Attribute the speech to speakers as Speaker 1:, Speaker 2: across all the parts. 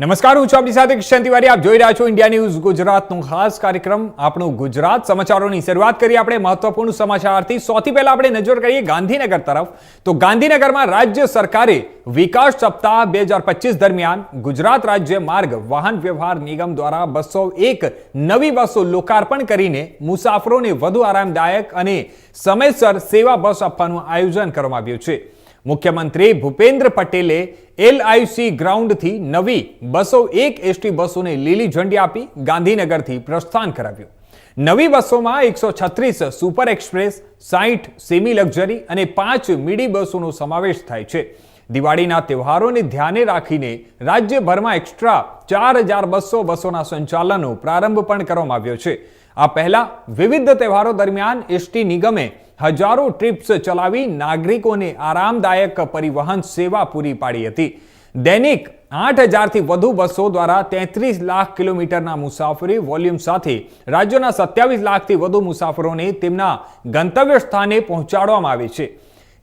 Speaker 1: નમસ્કાર, હું છું આપની સાથે કિશન તિવારી. આપ જોઈ રહ્યા છો ઇન્ડિયા ન્યૂઝ ગુજરાતનો ખાસ કાર્યક્રમ. આપણું ગુજરાત સમાચારોની શરૂઆત કરીએ આપણે મહત્વપૂર્ણ સમાચારથી. સૌથી પહેલા આપણે નજર કરીએ ગાંધીનગર તરફ. તો ગાંધીનગરમાં રાજ્ય સરકારે વિકાસ સપ્તાહ બે દરમિયાન ગુજરાત રાજ્ય માર્ગ વાહન વ્યવહાર નિગમ દ્વારા બસો એક નવી બસો લોકાર્પણ કરીને મુસાફરોને વધુ આરામદાયક અને સમયસર સેવા બસ આપવાનું આયોજન કરવામાં આવ્યું છે. મુખ્યમંત્રી ભૂપેન્દ્ર પટેલે એલઆઈસી ગ્રાઉન્ડથી નવી બસો એક એસટી બસોને લીલી ઝંડી આપી ગાંધીનગરથી પ્રસ્થાન કરાવ્યું. નવી બસોમાં એકસો છત્રીસ સુપર એક્સપ્રેસ સાહીઠ સેમી લક્ઝરી અને પાંચ મીડી બસોનો સમાવેશ થાય છે. દિવાળીના તહેવારોને ધ્યાને રાખીને રાજ્યભરમાં એક્સ્ટ્રા ચાર હજાર બસો બસોના સંચાલનનો પ્રારંભ પણ કરવામાં આવ્યો છે. આ પહેલા વિવિધ તહેવારો દરમિયાન એસટી નિગમે હજારો ટ્રીપ્સ ચલાવી નાગરિકોને આરામદાયક પરિવહન સેવા પૂરી પાડી હતી. દૈનિક આઠ હજારથી વધુ બસો દ્વારા તેત્રીસ લાખ કિલોમીટરના મુસાફરી વોલ્યુમ સાથે રાજ્યના સત્યાવીસ લાખથી વધુ મુસાફરોને તેમના ગંતવ્ય સ્થાને પહોંચાડવામાં આવે છે.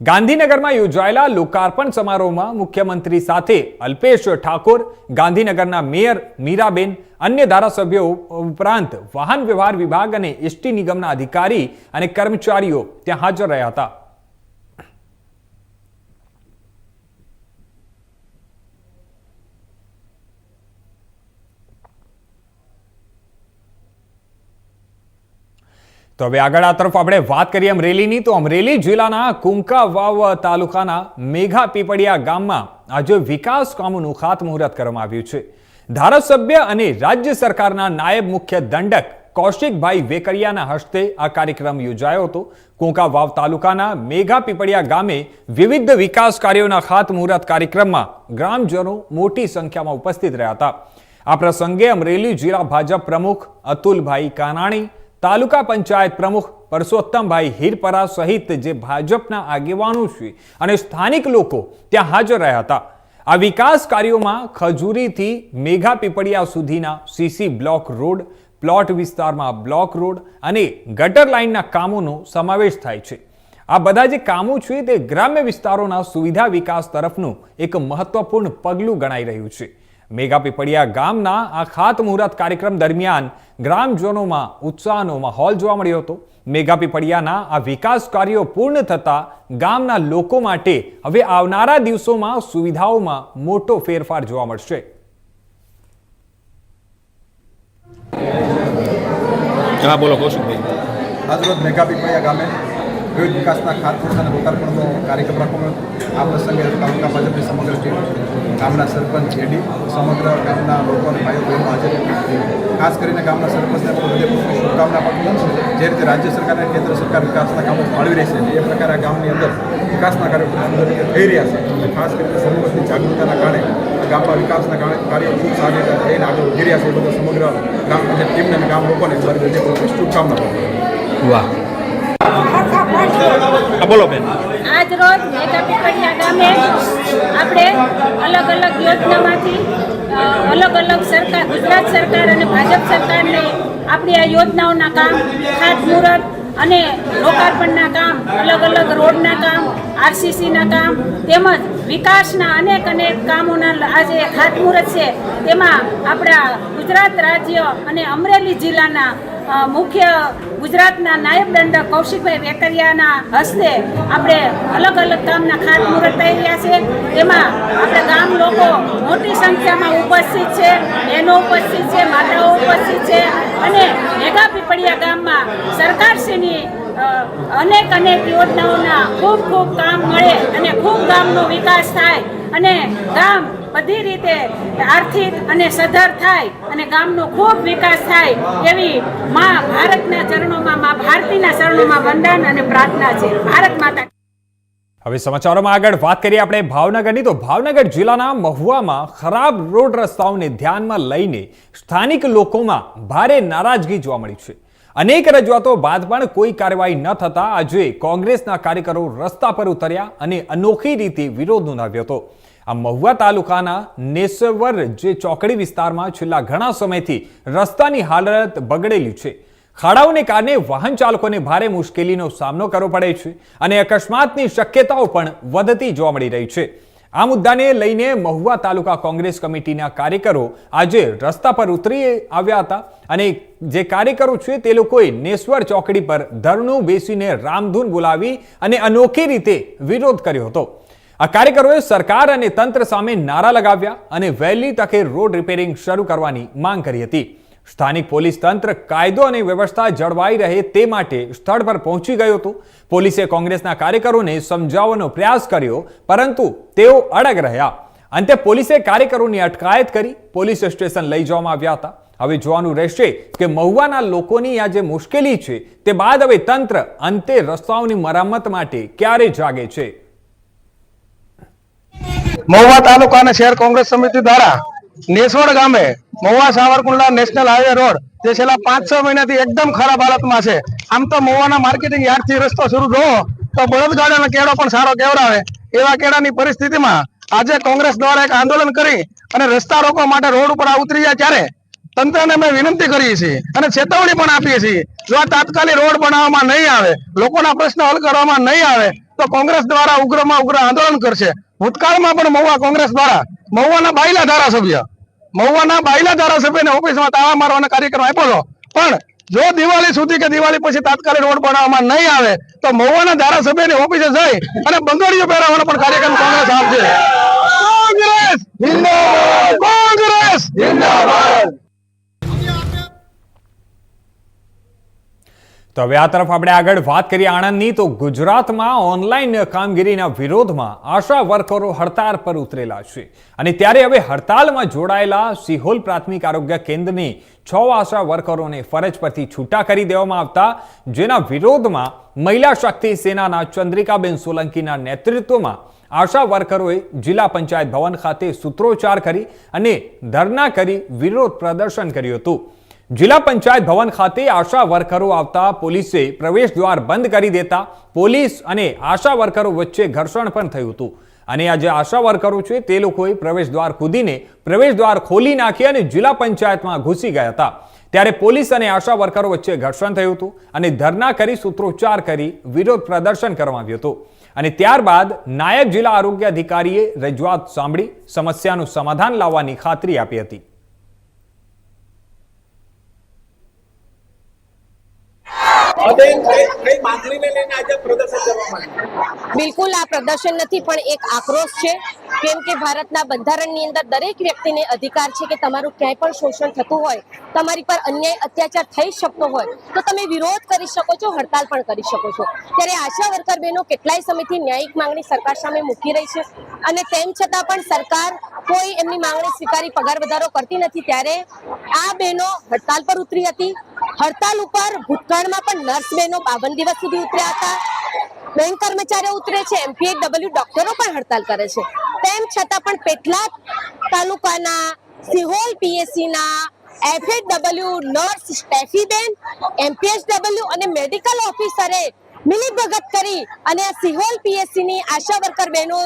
Speaker 1: ગાંધીનગરમાં યોજાયેલા લોકાર્પણ સમારોહમાં મુખ્યમંત્રી સાથે અલ્પેશ ઠાકોર, ગાંધીનગરના મેયર મીરાબેન, અન્ય ધારાસભ્યો ઉપરાંત વાહન વ્યવહાર વિભાગ અને એસટી નિગમના અધિકારી અને કર્મચારીઓ ત્યાં હાજર રહ્યા હતા. તો હવે આગળ આ તરફ આપણે વાત કરીએ અમરેલીની. તો અમરેલી જિલ્લાના કુંકા વાવ તાલુકાના મેઘા પીપળિયા ગામમાં આજે વિકાસ કામોનું ખાતમુહૂર્ત કરવામાં આવ્યું છે. ધારાસભ્ય અને રાજ્ય સરકારના નાયબ મુખ્ય દંડક કૌશિકભાઈ વેકરિયાના હસ્તે આ કાર્યક્રમ યોજાયો હતો. કુંકા વાવ તાલુકાના મેઘા પીપળિયા ગામે વિવિધ વિકાસ કાર્યોના ખાતમુહૂર્ત કાર્યક્રમમાં ગ્રામજનો મોટી સંખ્યામાં ઉપસ્થિત રહ્યા હતા. આ પ્રસંગે અમરેલી જિલ્લા ભાજપ પ્રમુખ અતુલભાઈ કાનાણી તાલુકા પંચાયત પ્રમુખ પરસોત્તમભાઈ હીરપરા સહિત જે ભાજપના આગેવાનો છે અને સ્થાનિક લોકો ત્યાં હાજર રહ્યા હતા. આ વિકાસ કાર્યોમાં ખજૂરીથી મેઘા પીપળિયા સુધીના સીસી બ્લોક રોડ, પ્લોટ વિસ્તારમાં બ્લોક રોડ અને ગટર લાઇનના કામોનો સમાવેશ થાય છે. આ બધા જે કામો છે તે ગ્રામ્ય વિસ્તારોના સુવિધા વિકાસ તરફનું એક મહત્વપૂર્ણ પગલું ગણાઈ રહ્યું છે. મેઘા પીપળિયા ગામના આ ખાતમુહૂર્ત કાર્યક્રમ દરમિયાન ગ્રામજનોમાં ઉત્સાહનો માહોલ જોવા મળ્યો હતો. મેઘા પીપળિયાના આ વિકાસ કાર્યો પૂર્ણ થતા ગામના લોકો માટે હવે આવનારા દિવસોમાં સુવિધાઓમાં મોટો ફેરફાર જોવા મળશે.
Speaker 2: હા બોલો કૌશિકભાઈ
Speaker 3: આજરોજ મેઘાપીપળિયા ગામે વિવિધ વિકાસના ખાતમુહૂર્ત અને લોકાર્પણનો કાર્યક્રમ રાખવામાં. આ પ્રસંગે તાલુકા ભાજપની સમગ્ર ટીમ, ગામના સરપંચ એડી સમગ્ર ગામના લોકો અને ભાઈઓ બહેનો હાજર ખાસ કરીને ગામના સરપંચને પણ શુભકામના પાઠવું છું. જે રીતે રાજ્ય સરકાર અને કેન્દ્ર સરકાર વિકાસના કામો ફાળવી રહી છે, એ પ્રકારે આ ગામની અંદર વિકાસના કાર્યો થઈ રહ્યા છે. અને ખાસ કરીને સરપંચની જાગૃતતાના કારણે, ગામમાં વિકાસના કારણે કાર્યો ખૂબ સારી રીતે થઈને આગળ વધી રહ્યા છે. બધું સમગ્ર ગામ ટીમને અને ગામ લોકોને મારી હૃદયપૂર્વક શુભકામના પાઠવું
Speaker 2: વાહ. બોલો બેન.
Speaker 4: આજ રોજ મેઘા પીપળિયા ગામે આપણે અલગ અલગ યોજનામાંથી અલગ અલગ સરકાર, ગુજરાત સરકાર અને ભાજપ સરકારની આપણી આ યોજનાઓના કામ ખાતમુહૂર્ત અને લોકાર્પણના કામ, અલગ અલગ રોડના કામ, આરસીસીના કામ, તેમજ વિકાસના અનેક અનેક કામોના આજે ખાતમુહૂર્ત છે, તેમાં આપણા ગુજરાત રાજ્ય અને અમરેલી જિલ્લાના મુખ્ય ગુજરાતના નાયબ દંડક કૌશિકભાઈ વેકરિયાના હસ્તે આપણે અલગ અલગ કામના ખાતમુહૂર્ત થઈ રહ્યા છે. એમાં આપણે ગામ લોકો મોટી સંખ્યામાં ઉપસ્થિત છે, બહેનો ઉપસ્થિત છે, માતાઓ ઉપસ્થિત છે અને મેગા પીપળિયા ગામમાં સરકારશ્રીની અનેક અનેક યોજનાઓના ખૂબ ખૂબ કામ મળે અને ખૂબ ગામનો વિકાસ થાય અને ગામ બધી રીતે આર્થિક અને સધર થાય અને ગામનો ખૂબ વિકાસ થાય એવી મા ભારતના ચરણોમાં, મા ભારતીના ચરણોમાં વંદન અને પ્રાર્થના છે. ભારત માતા
Speaker 1: હવે સમાચારોમાં આગળ વાત કરીએ આપણે ભાવનગરની. તો ભાવનગર જિલ્લાના મહુવામાં ખરાબ રોડ રસ્તાઓને ધ્યાનમાં લઈને સ્થાનિક લોકોમાં ભારે નારાજગી જોવા મળી છે. અનેક રજૂઆતો બાદ પણ કોઈ કાર્યવાહી ન થતા આજે કોંગ્રેસના કાર્યકરો રસ્તા પર ઉતર્યા અને અનોખી રીતે વિરોધ નોંધાવ્યો હતો. આ મહુવા તાલુકાના નેસવર જે ચોકડી વિસ્તારમાં છેલ્લા ઘણા સમયથી રસ્તાની હાલત બગડેલી છે. ખાડાઓને કારણે વાહન ચાલકોને ભારે મુશ્કેલીનો સામનો કરવો પડે છે અને અકસ્માતની શક્યતાઓ પણ વધતી જોવા મળી રહી છે. આ મુદ્દાને લઈને મહુવા તાલુકા કોંગ્રેસ કમિટીના કાર્યકરો આજે રસ્તા પર ઉતરી આવ્યા હતા અને જે કાર્યકરો છે તે લોકોએ નેશ્વર ચોકડી પર ધરણું બેસીને રામધૂન બોલાવી અને અનોખી રીતે વિરોધ કર્યો હતો. આ કાર્યકરોએ સરકાર અને તંત્ર સામે નારા લગાવ્યા અને વહેલી તકે રોડ રિપેરિંગ શરૂ કરવાની માંગ કરી હતી. સ્થાનિક પોલીસ તંત્ર કાયદો અને વ્યવસ્થા જળવાઈ રહે તે માટે સ્થળ પર પહોંચી ગયું હતું. પોલીસે કોંગ્રેસના કાર્યકરોને સમજાવવાનો પ્રયાસ કર્યો, પરંતુ તેઓ અડગ રહ્યા. અંતે પોલીસે કાર્યકરોની અટકાયત કરી, પોલીસ સ્ટેશન લઈ જવામાં આવ્યા હતા. હવે જોવાનું રહેશે કે મહુવાના લોકોની આ જે મુશ્કેલી છે, તે બાદ હવે તંત્ર અંતે રસ્તાઓની મરામત માટે ક્યારે જાગે છે.
Speaker 5: મહુવા તાલુકા અને શહેર કોંગ્રેસ સમિતિ દ્વારા નેસોડ ગામે Mahuva Savarkundla national highway road જે છેલ્લા પાંચ છ મહિનાથી એકદમ ખરાબ હાલતમાં છે. આમ તો મહુવાના માર્કેટિંગ યાર્ડથી રસ્તો શરૂ થયો તો બળદગાડાનો કેળો પણ સારો કેવડાવે. એવા કેળાની પરિસ્થિતિમાં આજે કોંગ્રેસ દ્વારા એક આંદોલન કરી અને રસ્તા રોકવા માટે રોડ ઉપર ઉતરી જાય ત્યારે તંત્રને અમે વિનંતી કરીએ છીએ અને ચેતવણી પણ આપીએ છીએ. જો આ તાત્કાલિક રોડ બનાવવામાં નહીં આવે, લોકોના પ્રશ્નો હલ કરવામાં નહીં આવે, તો કોંગ્રેસ દ્વારા ઉગ્રમાં ઉગ્ર આંદોલન કરશે. ભૂતકાળમાં પણ મહુવા કોંગ્રેસ દ્વારા મહુવાના બાયલા ધારાસભ્ય મહુવાના બાયલા ધારાસભ્યને ઓફિસમાં તાળા મારવાનો કાર્યક્રમ આપ્યો હતો. પણ જો દિવાળી સુધી કે દિવાળી પછી તાત્કાલિક રોડ બનાવવામાં નહીં આવે તો મહુવાના ધારાસભ્યની ઓફિસે જઈ અને બંગડીઓ પહેરાવવાનો પણ કાર્યક્રમ કોંગ્રેસ આપશે. કોંગ્રેસ! કોંગ્રેસ
Speaker 1: તો હવે આ તરફ આપણે આગળ વાત કરીએ આણંદની. તો ગુજરાતમાં ઓનલાઈન કામગીરીના વિરોધમાં આશા વર્કરો હડતાળ પર ઉતરેલા છે. અને ત્યારે હવે હડતાલમાં જોડાયેલા સિહોલ પ્રાથમિક આરોગ્ય કેન્દ્રની છ આશા વર્કરોને ફરજ પરથી છૂટા કરી દેવામાં આવતા. જેના વિરોધમાં મહિલા શક્તિ સેનાના ચંદ્રિકાબેન સોલંકીના નેતૃત્વમાં આશા વર્કરોએ જિલ્લા પંચાયત ભવન ખાતે સૂત્રોચ્ચાર કરી અને ધરના કરી વિરોધ પ્રદર્શન કર્યું હતું. જિલ્લા પંચાયત ભવન ખાતે આશા વર્કરો આવતા પોલીસે પ્રવેશ દ્વાર બંધ કરી દેતા પોલીસ અને આશા વર્કરો વચ્ચે ઘર્ષણ પણ થયું હતું. અને આ જે આશા વર્કરો છે તે લોકોએ પ્રવેશ દ્વાર કૂદીને પ્રવેશ દ્વાર ખોલી નાખી અને જિલ્લા પંચાયતમાં ઘૂસી ગયા હતા. ત્યારે પોલીસ અને આશા વર્કરો વચ્ચે ઘર્ષણ થયું હતું અને ધરના કરી સૂત્રોચ્ચાર કરી વિરોધ પ્રદર્શન કરવામાં આવ્યું હતું. અને ત્યારબાદ નાયબ જિલ્લા આરોગ્ય અધિકારીએ રજૂઆત સાંભળી સમસ્યાનું સમાધાન લાવવાની ખાતરી આપી હતી
Speaker 6: બેન કઈ કઈ માંગણીને લઈને આજે પ્રદર્શન કરવા માંગે
Speaker 7: બિલકુલ, આ પ્રદર્શન નથી, પણ એક આક્રોશ છે. કેમ કે ભારતના બંધારણની અંદર દરેક વ્યક્તિને અધિકાર છે કે તમારું ક્યાંય પણ શોષણ થતું હોય, તમારી પર અન્યાય, અત્યાચાર થઈ શકતો હોય, તો તમે વિરોધ કરી શકો છો, હડતાલ પણ કરી શકો છો. ત્યારે આશા વર્કર બહેનો કેટલાય સમયથી ન્યાયિક માંગણી સરકાર સામે મૂકી રહી છે. અને તેમ છતાં પણ સરકાર કોઈ એમની માંગણી સ્વીકારી પગાર વધારો કરતી નથી. ત્યારે આ બહેનો હડતાલ પર ઉતરી હતી. હડતાલ ઉપર ભૂતકાળમાં પણ નર્સ બહેનો બાવન દિવસ સુધી ઉતર્યા હતા. બેંક કર્મચારીઓ ઉતરે છે એમપીએડબલ્યુ ડોક્ટરો પણ હડતાલ કરે છે. તેમ છતાં પણ પેટલાદ તાલુકાના સિહોલ પીએસસીના એફએડબલ્યુ નર્સ સ્ટેફીબેન એમપીએસડબલ્યુ અને મેડિકલ ઓફિસરે મિલીભગત કરી અને સિહોલ પીએસસી ની આશા વર્કર બહેનો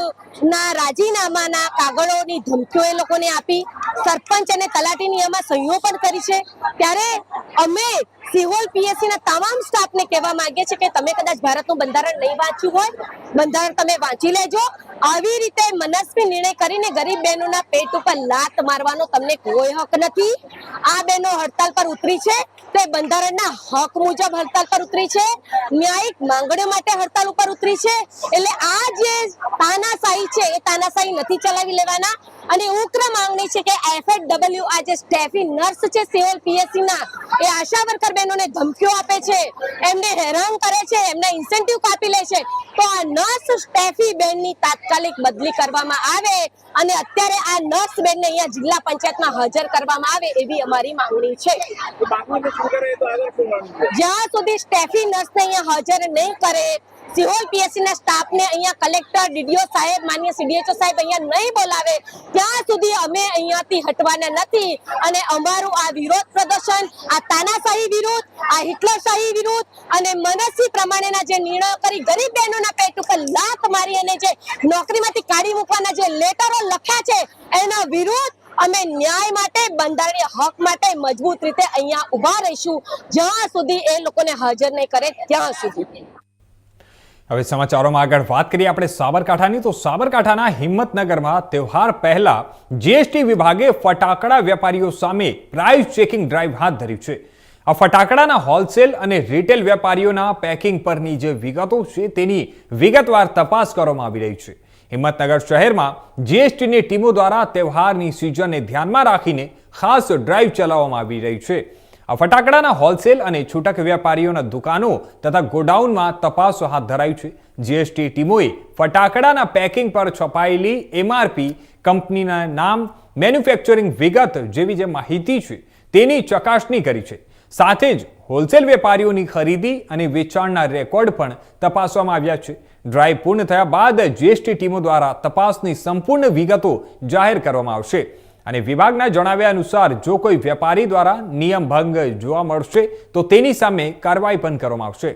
Speaker 7: ના રાજીનામાના કાગળોની ધમકીઓ એ લોકોને આપી. સરપંચ અને તલાટીની એમાં સહીઓ પણ કરી છે. ત્યારે અમે સિહોલ પીએસસી ના તમામ સ્ટાફને કહેવા માંગે છે કે તમે કદાચ ભારતનું બંધારણ નહીં વાંચ્યું હોય, બંધારણ તમે વાંચી લેજો. આવી રીતે મનસ્વી નિર્ણય કરીને ગરીબ બહેનોના પેટ ઉપર લાત મારવાનો તમને કોઈ હક નથી. આ બહેનો હડતાલ પર ઉતરી છે, તે બંધારણના હક મુજબ હડતાલ પર ઉતરી છે. ન્યાયિક માંગણીઓ માટે હડતાલ ઉપર ઉતરી છે. એટલે આ જે તાનાશાહી છે, એ તાનાશાહી નથી ચલાવી લેવાના. અને ઉગ્ર માંગણી છે કે એફએડબલ્યુ આ જે સ્ટેફી નર્સ છે સિવિલ પીએસસી ના એ આશા વર્કર બહેનોને ધમકીઓ આપે છે. એમને હેરાન કરે છે એમના ઇન્સેન્ટિવ કાપી લે છે. તો આ નર્સ સ્ટેફી બેનની તાત્કાલિક બદલી કરવામાં આવે અને અત્યારે આ નર્સ બેનને અહીંયા જિલ્લા પંચાયતમાં હાજર કરવામાં આવે એવી અમારી માંગણી છે. જ્યાં સુધી સ્ટેફી નર્સને અહીંયા હાજર નહીં કરે સિહોલ પીએસસી ના સ્ટાફને અહીંયા કલેક્ટર, ડીડીઓ સાહેબ, માન્ય સીડીએચઓ સાહેબ અહીંયા નહીં બોલાવે, ત્યાં સુધી અમે અહીંયાથી હટવાના નથી. અને અમારું આ વિરોધ પ્રદર્શન, આ તાનાશાહી વિરુદ્ધ આ હિટલરશાહી વિરુદ્ધ અને મનસ્વી પ્રમાણેના જે નિર્ણયો કરી ગરીબ બહેનોના પેટ ઉપર લાત મારી અને જે નોકરીમાંથી કાઢી મૂકવાના જે લેટરો લખ્યા છે, એના વિરુદ્ધ અમે ન્યાય માટે, બંધારણીય હક માટે મજબૂત રીતે અહીંયા ઊભા રહીશું. જ્યાં સુધી એ લોકોને હાજર નહીં કરે, ત્યાં સુધી.
Speaker 1: હવે સમાચારોમાં આગળ વાત કરીએ આપણે સાબરકાંઠાની. તો સાબરકાંઠાના હિંમતનગરમાં તહેવાર પહેલા જીએસટી વિભાગે ફટાકડા વેપારીઓ સામે પ્રાઇસ ચેકિંગ ડ્રાઈવ હાથ ધરી છે. આ ફટાકડાના હોલસેલ અને રિટેલ વેપારીઓના પેકિંગ પરની જે વિગતો છે તેની વિગતવાર તપાસ કરવામાં આવી રહી છે. હિંમતનગર શહેરમાં જીએસટીની ટીમો દ્વારા તહેવારની સિઝનને ધ્યાનમાં રાખીને ખાસ ડ્રાઈવ ચલાવવામાં આવી રહી છે. આ ફટાકડાના હોલસેલ અને છૂટક વેપારીઓના દુકાનો તથા ગોડાઉનમાં તપાસ હાથ ધરાઈ છે. જીએસટી ટીમોએ ફટાકડાના પેકિંગ પર છપાયેલી એમઆરપી કંપનીના નામ મેન્યુફેક્ચરિંગ વિગત જેવી જે માહિતી છે તેની ચકાસણી કરી છે. સાથે જ હોલસેલ વેપારીઓની ખરીદી અને વેચાણના રેકોર્ડ પણ તપાસવામાં આવ્યા છે. ડ્રાઈવ પૂર્ણ થયા બાદ જીએસટી ટીમો દ્વારા તપાસની સંપૂર્ણ વિગતો જાહેર કરવામાં આવશે. અને વિભાગના જણાવ્યા અનુસાર, જો કોઈ વેપારી દ્વારા નિયમ ભંગ જોવા મળશે, તો તેની સામે કાર્યવાહી પણ કરવામાં આવશે.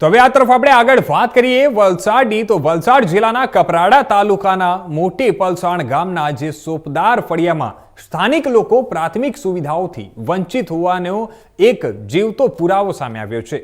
Speaker 1: તો હવે આ તરફ આપણે આગળ વાત કરીએ વલસાડની. તો વલસાડ જિલ્લાના કપરાડા તાલુકાના મોટી પલસાણ ગામના જે સોપદાર ફળિયામાં સ્થાનિક લોકો પ્રાથમિક સુવિધાઓથી વંચિત હોવાનો એક જીવતો પુરાવો સામે આવ્યો છે.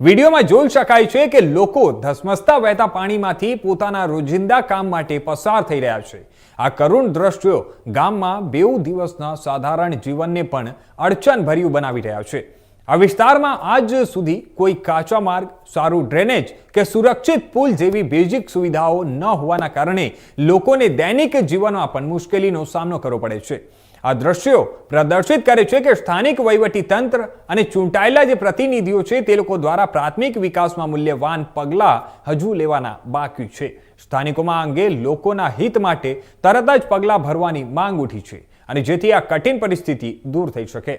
Speaker 1: વિડીયોમાં જોઈ શકાય છે કે લોકો ધસમસતા વહેતા પાણીમાંથી પોતાના રોજિંદા કામ માટે પસાર થઈ રહ્યા છે. આ કરુણ દ્રશ્યો ગામમાં બેઉ દિવસના સાધારણ જીવનને પણ અડચણભર્યું બનાવી રહ્યા છે. આ વિસ્તારમાં આજ સુધી કોઈ કાચા માર્ગ, સારું ડ્રેનેજ કે સુરક્ષિત પુલ જેવી બેઝિક સુવિધાઓ ન હોવાના કારણે લોકોને દૈનિક જીવનમાં પણ મુશ્કેલીનો સામનો કરવો પડે છે. આ દ્રશ્યો પ્રદર્શિત કરે છે કે સ્થાનિક વહીવટી તંત્ર અને ચૂંટાયેલા જે પ્રતિનિધિઓ છે તે લોકો દ્વારા પ્રાથમિક વિકાસમાં મૂલ્યવાન પગલાં હજુ લેવાના બાકી છે. સ્થાનિકોમાં અંગે લોકોના હિત માટે તરત જ પગલાં ભરવાની માંગ ઉઠી છે અને જેથી આ કઠિન પરિસ્થિતિ દૂર થઈ શકે.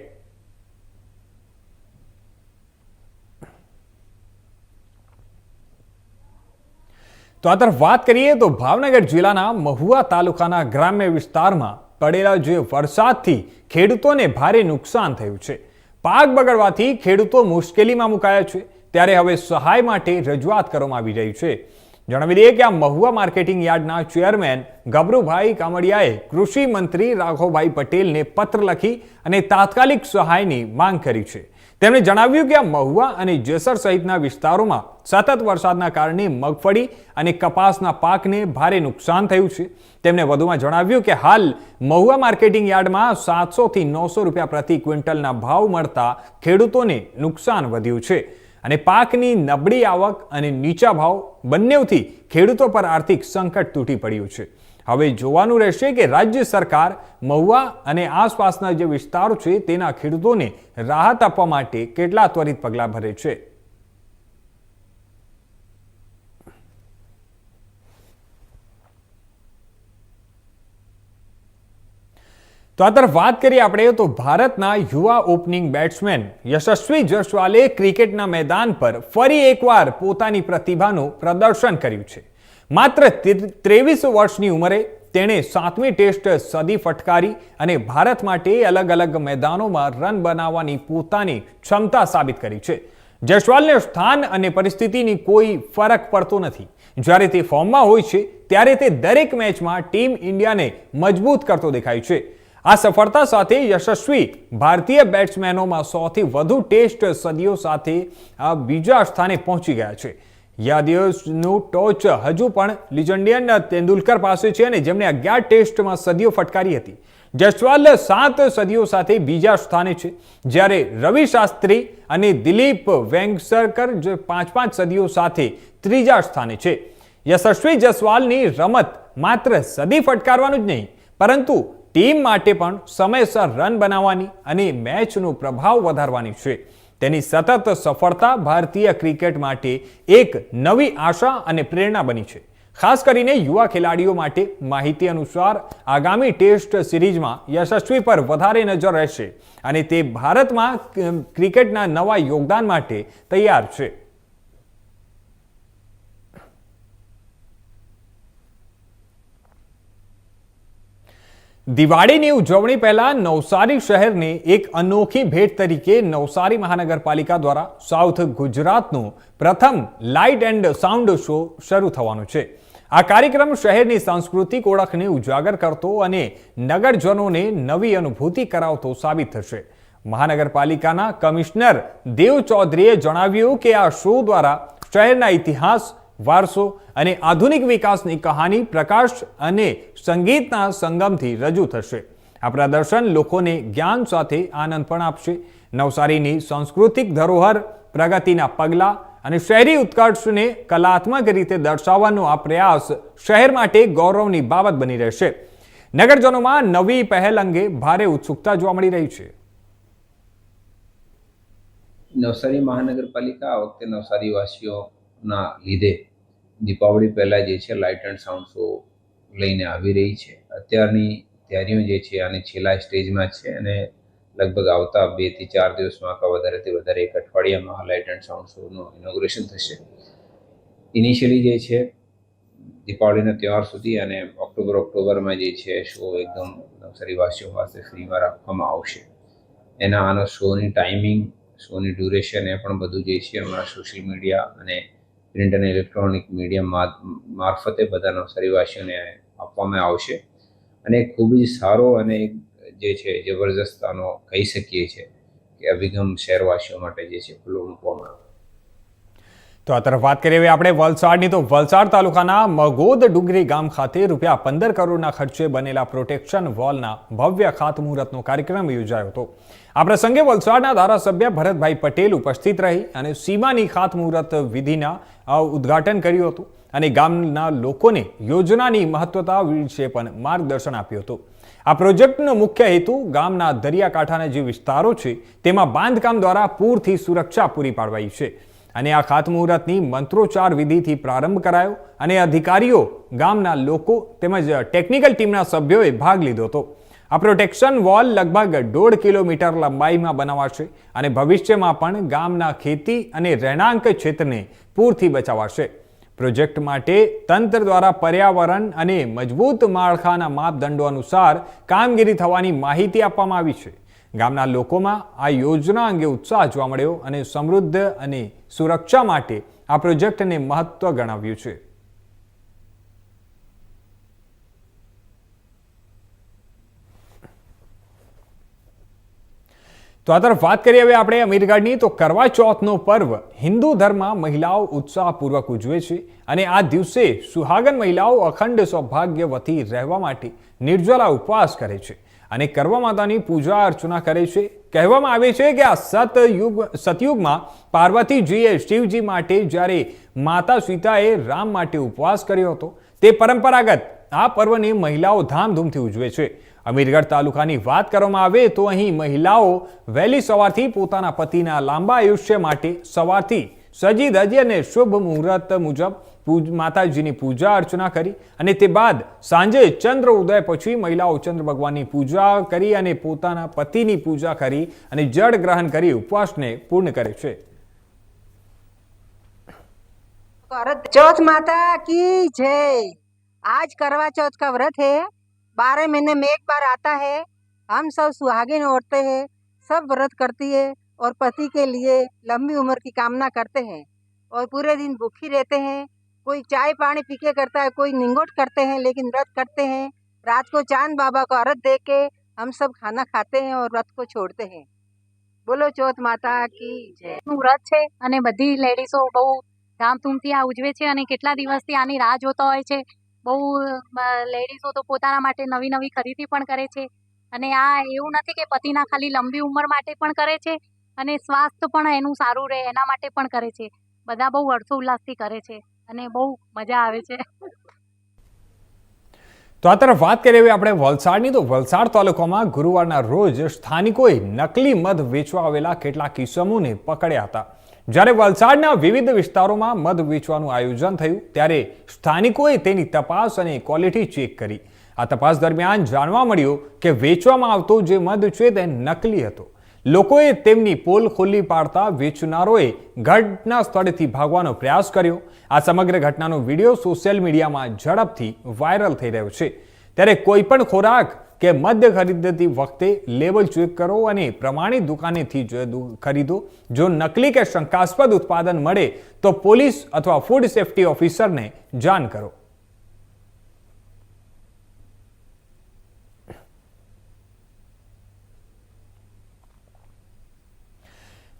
Speaker 1: તો આ તરફ વાત કરીએ તો ભાવનગર જિલ્લાના મહુવા તાલુકાના ગ્રામ્ય વિસ્તારમાં પડેલા જે વરસાદથી ખેડૂતોને ભારે નુકસાન થયું છે. પાક બગડવાથી ખેડૂતો મુશ્કેલીમાં મુકાયા છે. ત્યારે હવે સહાય માટે રજૂઆત કરવામાં આવી રહી છે. જણાવી દઈએ કે આ મહુવા માર્કેટિંગ યાર્ડના ચેરમેન ગબરુભાઈ કામડિયાએ કૃષિ મંત્રી રાઘવભાઈ પટેલને પત્ર લખી અને તાત્કાલિક સહાયની માંગ કરી છે. તેમણે જણાવ્યું કે આ મહુવા અને જેસર સહિતના વિસ્તારોમાં સતત વરસાદના કારણે મગફળી અને કપાસના પાકને ભારે નુકસાન થયું છે. તેમણે વધુમાં જણાવ્યું કે હાલ મહુવા માર્કેટિંગ યાર્ડમાં સાતસોથી નવસો રૂપિયા પ્રતિ ક્વિન્ટલના ભાવ મળતા ખેડૂતોને નુકસાન વધ્યું છે. અને પાકની નબળી આવક અને નીચા ભાવ બંનેથી ખેડૂતો પર આર્થિક સંકટ તૂટી પડ્યું છે. હવે જોવાનું રહેશે કે રાજ્ય સરકાર મહુવા અને આસપાસના જે વિસ્તારો છે તેના ખેડૂતોને રાહત આપવા માટે કેટલા ત્વરિત પગલાં ભરે છે. તો આ તરફ વાત કરીએ આપણે તો ભારતના યુવા ઓપનિંગ બેટ્સમેન યશસ્વી જયસ્વાલે ક્રિકેટના મેદાન પર ફરી એકવાર પોતાની પ્રતિભાનું પ્રદર્શન કર્યું છે. માત્ર ત્રેવીસ વર્ષની ઉંમરે તેણે સાતમી ટેસ્ટ સદી ફટકારી અને ભારત માટે અલગ અલગ મેદાનોમાં રન બનાવવાની પોતાની ક્ષમતા સાબિત કરી છે. જયસ્વાલને સ્થાન અને પરિસ્થિતિની કોઈ ફરક પડતો નથી. જ્યારે તે ફોર્મમાં હોય છે, ત્યારે તે દરેક મેચમાં ટીમ ઇન્ડિયાને મજબૂત કરતો દેખાય છે. આ સફળતા સાથે યશસ્વી ભારતીય બેટ્સમેનોમાં સૌથી વધુ ટેસ્ટ સદીઓ સાથે આ બીજા સ્થાને પહોંચી ગયા છે. યાદીઓનું ટોચ હજુ પણ લિજન્ડિયન તેંડુલકર પાસે છે અને જેમણે અગિયાર ટેસ્ટમાં સદીઓ ફટકારી હતી. જસવાલ સાત સદીઓ સાથે બીજા સ્થાને છે. જ્યારે રવિ શાસ્ત્રી અને દિલીપ વેંગસરકર જે પાંચ પાંચ સદીઓ સાથે ત્રીજા સ્થાને છે. યશસ્વી જસવાલની રમત માત્ર સદી ફટકારવાનું જ નહીં, પરંતુ ટીમ માટે પણ સમયસર રન બનાવવાની અને મેચનો પ્રભાવ વધારવાની છે. તેની સતત સફળતા ભારતીય ક્રિકેટ માટે એક નવી આશા અને પ્રેરણા બની છે. ખાસ કરીને યુવા ખેલાડીઓ માટે માહિતી અનુસાર આગામી ટેસ્ટ સિરીઝમાં યશસ્વી પર વધારે નજર રહેશે અને તે ભારતમાં ક્રિકેટના નવા યોગદાન માટે તૈયાર છે. દિવાળીની ઉજવણી પહેલા નવસારી શહેરને એક અનોખી ભેટ તરીકે નવસારી મહાનગરપાલિકા દ્વારા સાઉથ ગુજરાતનો પ્રથમ લાઇટ એન્ડ સાઉન્ડ શો શરૂ થવાનો છે. આ કાર્યક્રમ શહેરની સાંસ્કૃતિક ઓળખને ઉજાગર કરતો અને નગરજનોને નવી અનુભૂતિ કરાવતો સાબિત થશે. મહાનગરપાલિકાના કમિશનર દેવ ચૌધરીએ જણાવ્યું કે આ શો દ્વારા શહેરના ઇતિહાસ વારસો અને આધુનિક વિકાસની કહાની પ્રકાશ અને સંગીતના સંગમથી રજૂ થશે. આ પ્રદર્શન લોકોને જ્ઞાન સાથે આનંદ પણ આપશે. નવસારીની સાંસ્કૃતિક ધરોહર, પ્રગતિના પગલાં અને શહેરી ઉત્કર્ષને કલાત્મક રીતે દર્શાવવાનો આ પ્રયાસ શહેર માટે ગૌરવની બાબત બની રહેશે. નગરજનોમાં નવી પહેલ અંગે ભારે ઉત્સુકતા જોવા મળી રહી છે.
Speaker 8: નવસારી મહાનગરપાલિકા આ વખતે નવસારી વાસીઓના લીધે દીપાવળી પહેલાં જે છે લાઇટ એન્ડ સાઉન્ડ શો લઈને આવી રહી છે. અત્યારની તૈયારીઓ જે છે આની છેલ્લા સ્ટેજમાં છે અને લગભગ આવતા બેથી ચાર દિવસમાં કાં વધારેથી વધારે એક અઠવાડિયામાં લાઇટ એન્ડ સાઉન્ડ શોનું ઇનોગ્રેશન થશે. ઇનિશિયલી જે છે દીપાવળીના તહેવાર સુધી અને ઓક્ટોબર ઓક્ટોબરમાં જે છે શો એકદમ નવસારી વાસીઓ પાસે ફ્રીમાં રાખવામાં આવશે. એના આનો શોની ટાઈમિંગ શોની ડ્યુરેશન એ પણ બધું જે છે હમણાં સોશિયલ મીડિયા અને પ્રિન્ટ અને ઇલેક્ટ્રોનિક મીડિયા મારફતે બધા નવસારી આપવામાં આવશે. અને ખૂબ જ સારો અને જે છે, જબરજસ્ત આનો કહી શકીએ છીએ કે અભિગમ શહેરવાસીઓ માટે જે છે, ખુલ્લો મૂકવામાં આવ્યો.
Speaker 1: તો આ તરફ વાત કરીએ આપણે વલસાડની. તો વલસાડ તાલુકાના મગોદ ડુંગરી ગામ ખાતે રૂપિયા પંદર કરોડના ખર્ચે બનેલા પ્રોટેક્શન વોલના ભવ્ય ખાતમુહૂર્તનો કાર્યક્રમ યોજાયો હતો. આ પ્રસંગે વલસાડના ધારાસભ્ય ભરતભાઈ પટેલ ઉપસ્થિત રહી અને સીમાની ખાતમુહૂર્ત વિધિના ઉદ્ઘાટન કર્યું હતું અને ગામના લોકોને યોજનાની મહત્વતા વિશે પણ માર્ગદર્શન આપ્યું હતું. આ પ્રોજેક્ટનો મુખ્ય હેતુ ગામના દરિયાકાંઠાના જે વિસ્તારો છે, તેમાં બાંધકામ દ્વારા પૂરથી સુરક્ષા પૂરી પાડવાઈ છે. અને આ ખાતમુહૂર્તની મંત્રોચ્ચાર વિધિથી પ્રારંભ કરાયો અને અધિકારીઓ, ગામના લોકો તેમજ ટેકનિકલ ટીમના સભ્યોએ ભાગ લીધો હતો. આ પ્રોટેક્શન વોલ લગભગ દોઢ કિલોમીટર લંબાઈમાં બનાવાશે અને ભવિષ્યમાં પણ ગામના ખેતી અને રહેણાંક ક્ષેત્રને પૂરથી બચાવાશે. પ્રોજેક્ટ માટે તંત્ર દ્વારા પર્યાવરણ અને મજબૂત માળખાના માપદંડો અનુસાર કામગીરી થવાની માહિતી આપવામાં આવી છે. ગામના લોકોમાં આ યોજના અંગે ઉત્સાહ જોવા મળ્યો અને સમૃદ્ધ અને સુરક્ષા માટે આ પ્રોજેક્ટને મહત્વ ગણાવ્યું છે. તો આ તરફ વાત કરીએ હવે આપણે અમીરગઢની. તો કરવા ચોથનો પર્વ હિન્દુ ધર્મમાં મહિલાઓ ઉત્સાહપૂર્વક ઉજવે છે અને આ દિવસે સુહાગન મહિલાઓ અખંડ સૌભાગ્યવતી રહેવા માટે નિર્જલા ઉપવાસ કરે છે. અને કરવા માતાની પૂજા અર્ચના કરે છે. કહેવામાં આવે છે કે આ સતયુગ, સતયુગમાં પાર્વતીજીએ શિવજી માટે જ્યારે માતા સીતાએ રામ માટે ઉપવાસ કર્યો હતો, તે પરંપરાગત આ પર્વને મહિલાઓ ધામધૂમથી ઉજવે છે. અમીરગઢ તાલુકાની વાત કરવામાં આવે તો અહીં મહિલાઓ વહેલી સવારથી પોતાના પતિના લાંબા આયુષ્ય માટે સવારથી સજી ધજી અને શુભ મુહૂર્ત મુજબ માતાજીની પૂજા અર્ચના કરી અને તે બાદ સાંજે ચંદ્ર ઉદય પછી મહિલાઓ ચંદ્ર ભગવાનની પૂજા કરી અને પોતાના પતિની પૂજા કરી અને જળ ગ્રહણ કરી ઉપવાસને પૂર્ણ કરે છે
Speaker 9: करत चौथ माता की जय आज करवा चौथ का व्रत है बारह महीने में एक बार आता है हम सब सुहागिन औरतें हैं सब व्रत करती है और पति के लिए लंबी उम्र की कामना करते हैं और पूरे दिन भूखी रहते हैं कोई चाय पानी पी के करता है कोई निंगोट करते हैं लेकिन व्रत करते हैं रात को चांद बाबा को अर्घ दे के हम सब खाना खाते हैं और व्रत को छोड़ते हैं બોલો ચોથ માતા કી જય
Speaker 10: નું વ્રત છે અને બધી લેડીઝો બહુ ધામધૂમથી આ ઉજવે છે અને કેટલા દિવસથી આની રાહ જોતા હોય છે બહુ લેડીઝો તો પોતાના માટે નવી નવી ખરીદી પણ કરે છે અને આ એવું નથી કે પતિના ખાલી લંબી ઉંમર માટે પણ કરે છે અને સ્વાસ્થ્ય પણ એનું સારું રહે એના માટે પણ કરે છે બધા બહુ હર્ષોલ્લાસથી કરે છે અને બહુ મજા આવે છે.
Speaker 1: તો આ તરફ વાત કરીએ આપણે વલસાડની. તો વલસાડ તાલુકામાં ગુરુવારના રોજ સ્થાનિકોએ નકલી મધ વેચવા આવેલા કેટલાક કિસ્સમોને પકડ્યા હતા. જ્યારે વલસાડના વિવિધ વિસ્તારોમાં મધ વેચવાનું આયોજન થયું, ત્યારે સ્થાનિકોએ તેની તપાસ અને ક્વોલિટી ચેક કરી. આ તપાસ દરમિયાન જાણવા મળ્યું કે વેચવામાં આવતો જે મધ છે તે નકલી હતો. લોકોએ તેમની પોલ ખોલી પાડતા વેચનારોએ ઘટના સ્થળેથી ભાગવાનો પ્રયાસ કર્યો. આ સમગ્ર ઘટનાનો વીડિયો સોશિયલ મીડિયામાં ઝડપથી વાયરલ થઈ રહ્યો છે. ત્યારે કોઈપણ ખોરાક કે મદ્ય ખરીદતી વખતે લેબલ ચેક કરો અને પ્રમાણિત દુકાનેથી જ ખરીદો. જો નકલી કે શંકાસ્પદ ઉત્પાદન મળે તો પોલીસ અથવા ફૂડ સેફ્ટી ઓફિસરને જાણ કરો.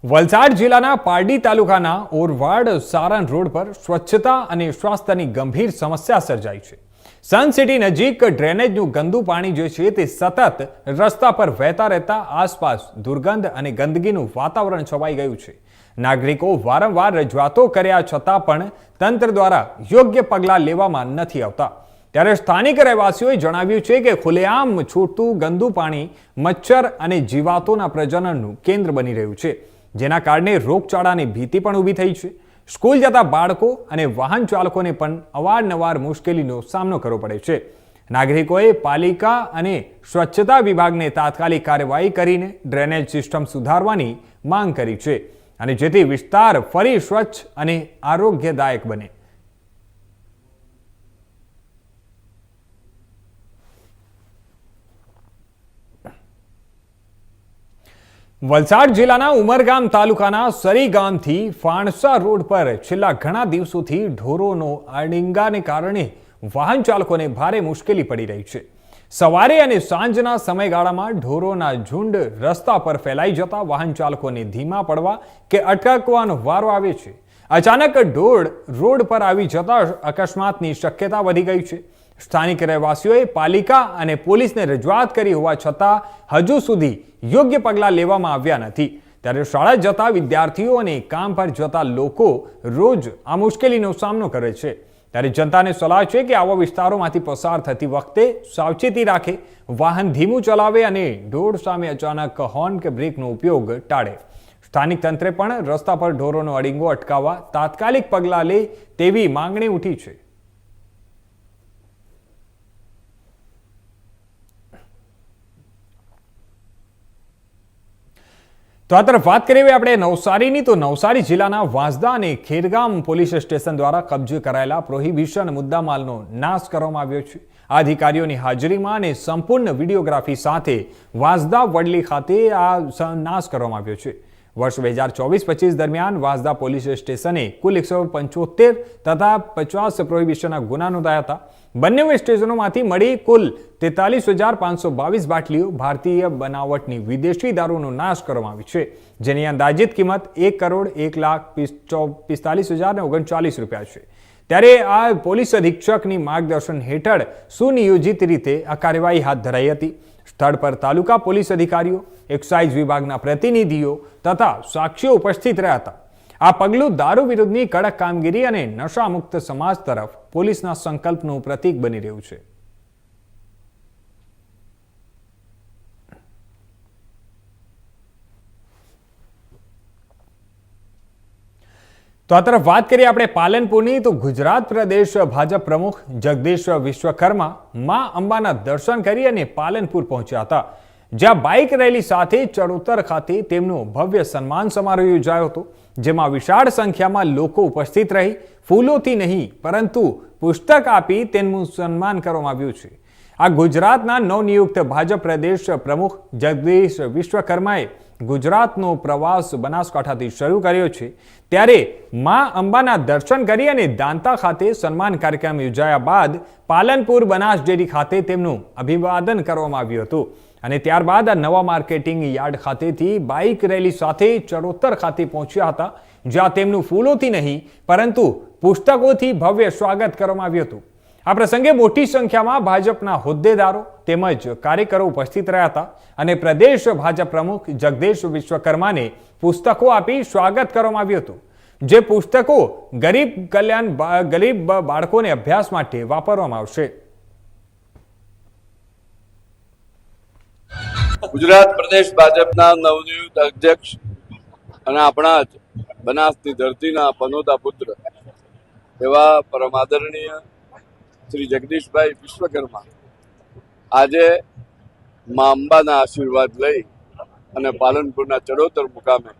Speaker 1: વલસાડ જિલ્લાના પારડી તાલુકાના ઓરવાડ સારણ રોડ પર સ્વચ્છતા અને સ્વાસ્થ્યની ગંભીર સમસ્યા સર્જાઈ છે. સન સિટી નજીક ડ્રેનેજનું ગંદુ પાણી જે છે તે સતત રસ્તા પર વહેતા રહેતા આસપાસ દુર્ગંધ અને ગંદકીનું વાતાવરણ છવાઈ ગયું છે. નાગરિકો વારંવાર રજૂઆતો કર્યા છતાં પણ તંત્ર દ્વારા યોગ્ય પગલાં લેવામાં નથી આવતા. ત્યારે સ્થાનિક રહેવાસીઓએ જણાવ્યું છે કે ખુલ્લેઆમ છૂટતું ગંદુ પાણી મચ્છર અને જીવાતોના પ્રજનનનું કેન્દ્ર બની રહ્યું છે. જેના કારણે રોગચાળાની ભીતિ પણ ઊભી થઈ છે. સ્કૂલ જતા બાળકો અને વાહન ચાલકોને પણ અવારનવાર મુશ્કેલીનો સામનો કરવો પડે છે. નાગરિકોએ પાલિકા અને સ્વચ્છતા વિભાગને તાત્કાલિક કાર્યવાહી કરીને ડ્રેનેજ સિસ્ટમ સુધારવાની માંગ કરી છે અને જેથી વિસ્તાર ફરી સ્વચ્છ અને આરોગ્યદાયક બને. વલસાડ જિલ્લાના ઉમરગામ તાલુકાના સરી ગામથી ફાણસા રોડ પર છેલ્લા ઘણા દિવસોથી ઢોરોનો આડિંગાને કારણે વાહન ચાલકોને ભારે મુશ્કેલી પડી રહી છે. સવારે અને સાંજના સમયગાળામાં ઢોરોના ઝુંડ રસ્તા પર ફેલાઈ જતા વાહન ચાલકોને ધીમા પડવા કે અટકવાનો વારો આવે છે. અચાનક ઢોળ રોડ પર આવી જતા અકસ્માતની શક્યતા વધી ગઈ છે. સ્થાનિક રહેવાસીઓએ પાલિકા અને પોલીસને રજૂઆત કરી હોવા છતાં હજુ સુધી યોગ્ય પગલાં લેવામાં આવ્યા નથી. ત્યારે શાળા જતા વિદ્યાર્થીઓ અને કામ પર જતા લોકો રોજ આ મુશ્કેલીનો સામનો કરે છે. ત્યારે જનતાને સલાહ છે કે આવા વિસ્તારોમાંથી પસાર થતી વખતે સાવચેતી રાખે, વાહન ધીમું ચલાવે અને ઢોર સામે અચાનક હોર્ન કે બ્રેકનો ઉપયોગ ટાળે. સ્થાનિક તંત્રે પણ રસ્તા પર ઢોરોનો અડીંગો અટકાવવા તાત્કાલિક પગલાં લે તેવી માંગણી ઉઠી છે. તો આ તરફ વાત કરીએ આપણે નવસારીની. તો નવસારી જિલ્લાના વાંસદા અને ખેરગામ પોલીસ સ્ટેશન દ્વારા કબજે કરાયેલા પ્રોહિબિશન મુદ્દામાલનો નાશ કરવામાં આવ્યો છે. આ અધિકારીઓની હાજરીમાં અને સંપૂર્ણ વિડીયોગ્રાફી સાથે વાંસદા વડલી ખાતે આ નાશ કરવામાં આવ્યો છે. વર્ષ બે હજાર ચોવીસ પચીસ દરમિયાન વાંસદા પોલીસ સ્ટેશને કુલ એકસો પંચોતેર તથા પચાસ પ્રોહિબિશનના ગુના નોંધાયા હતા. બંને સ્ટેશનોમાંથી મળી કુલ તેતાલીસ હજાર પાંચસો બાવીસ બાટલીઓ ભારતીય બનાવટની વિદેશી દારૂનો નાશ કરવામાં આવી છે, જેની અંદાજિત કિંમત એક કરોડ એક લાખ પિસ્તાલીસ હજાર ને ઓગણચાલીસ રૂપિયા છે. ત્યારે આ પોલીસ અધિક્ષકની માર્ગદર્શન હેઠળ સુનિયોજિત રીતે આ કાર્યવાહી હાથ ધરાઈ હતી. સ્થળ પર તાલુકા પોલીસ અધિકારીઓ, એક્સાઇઝ વિભાગના પ્રતિનિધિઓ તથા સાક્ષીઓ ઉપસ્થિત રહ્યા હતા. આ પગલું દારૂ વિરુદ્ધની કડક કામગીરી અને નશામુક્ત સમાજ તરફ પોલીસના સંકલ્પનું પ્રતીક બની રહ્યું છે. તો આ તરફ વાત કરીએ આપણે પાલનપુરની. તો ગુજરાત પ્રદેશ ભાજપ પ્રમુખ જગદીશ વિશ્વકર્મા મા અંબાના દર્શન કરી અને પાલનપુર પહોંચ્યા હતા. જ્યાં બાઇક રેલી સાથે ચડોતર ખાતે તેમનું ભવ્ય સન્માન સમારોહ યોજાયો હતો. જેમાં વિશાળ સંખ્યામાં લોકો ઉપસ્થિત રહી, ફૂલોથી નહીં, પરંતુ પુસ્તક આપી તેમનું સન્માન કરવામાં આવ્યું છે. આ ગુજરાતના નવનિયુક્ત ભાજપ પ્રદેશ પ્રમુખ જગદીશ વિશ્વકર્માએ ગુજરાતનો પ્રવાસ બનાસકાંઠાથી શરૂ કર્યો છે. ત્યારે મા અંબાના દર્શન કરી અને દાંતા ખાતે સન્માન કાર્યક્રમ યોજાયા બાદ પાલનપુર બનાસ ડેરી ખાતે તેમનું અભિવાદન કરવામાં આવ્યું હતું. અને ત્યારબાદ આ નવા માર્કેટિંગ યાર્ડ ખાતેથી બાઇક રેલી સાથે ચરોતર ખાતે પહોંચ્યા હતા, જ્યાં તેમનું ફૂલોથી નહીં, પરંતુ પુસ્તકોથી ભવ્ય સ્વાગત કરવામાં આવ્યું હતું. આ પ્રસંગે મોટી સંખ્યામાં ભાજપના હોદ્દેદારો તેમજ કાર્યકરો ઉપસ્થિત રહ્યા હતા અને પ્રદેશ ભાજપ પ્રમુખ જગદીશ વિશ્વકર્માને પુસ્તકો આપી સ્વાગત કરવામાં આવ્યું હતું, જે પુસ્તકો ગરીબ કલ્યાણ ગરીબ બાળકોને અભ્યાસ માટે વાપરવામાં આવશે.
Speaker 11: ગુજરાત પ્રદેશ ભાજપના નવનિયુક્ત અધ્યક્ષ અને આપણા જ બનાસની ધરતીના પનોતા પુત્ર એવા પરમાદરણીય શ્રી જગદીશભાઈ વિશ્વકર્મા આજે મા અંબાના આશીર્વાદ લઈ અને પાલનપુરના ચડોતર મુકામે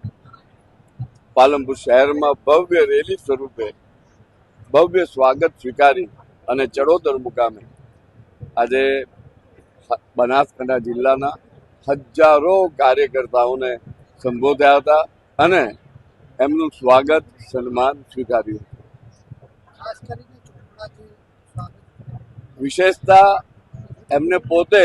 Speaker 11: પાલનપુર શહેરમાં ભવ્ય રેલી સ્વરૂપે ભવ્ય સ્વાગત સ્વીકારી અને ચડોતર મુકામે આજે બનાસકાંઠા જિલ્લાના હજારો કાર્યકર્તાઓને સંબોધ્યા હતા અને એમનું સ્વાગત સન્માન સ્વીકાર્યું. વિશેષતા એમને પોતે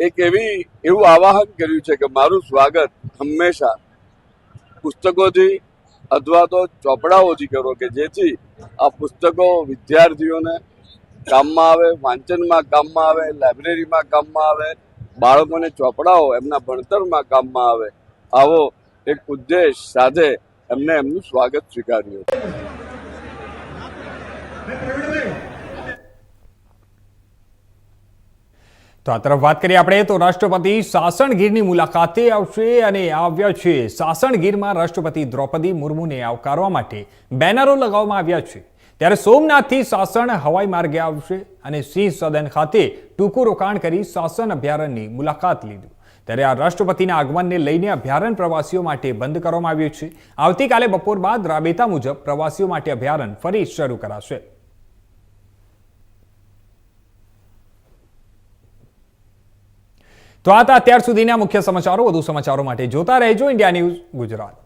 Speaker 11: એક એવી એવું આવાહન કર્યું છે કે મારું સ્વાગત હંમેશા પુસ્તકોથી અથવા તો ચોપડાઓથી કરો કે જેથી આ પુસ્તકો વિદ્યાર્થીઓને કામમાં આવે, વાંચનમાં કામમાં આવે, લાઇબ્રેરીમાં કામમાં આવે, બાળકોને ચોપડાઓ એમના ભણતરમાં કામમાં આવે. આવો એક ઉદ્દેશ સાથે એમને એમનું સ્વાગત સ્વીકાર્યું.
Speaker 1: તો આ તરફ વાત કરીએ આપણે તો રાષ્ટ્રપતિ સાસણગીરની મુલાકાતે આવશે અને આવ્યા છે. સાસણગીરમાં રાષ્ટ્રપતિ દ્રૌપદી મુર્મુને આવકારવા માટે બેનરો લગાવવામાં આવ્યા છે. ત્યારે સોમનાથથી સાસણ હવાઈ માર્ગે આવશે અને સિંહ સદન ખાતે ટૂંકું રોકાણ કરી સાસણ અભયારણ્યની મુલાકાત લીધું. ત્યારે આ રાષ્ટ્રપતિના આગમનને લઈને અભયારણ્ય પ્રવાસીઓ માટે બંધ કરવામાં આવ્યું છે. આવતીકાલે બપોર બાદ રાબેતા મુજબ પ્રવાસીઓ માટે અભયારણ્ય ફરી શરૂ કરાશે. તો આ અત્યાર સુધીના મુખ્ય સમાચારો. વધુ સમાચારો માટે જોતા રહેજો. India news Gujarat.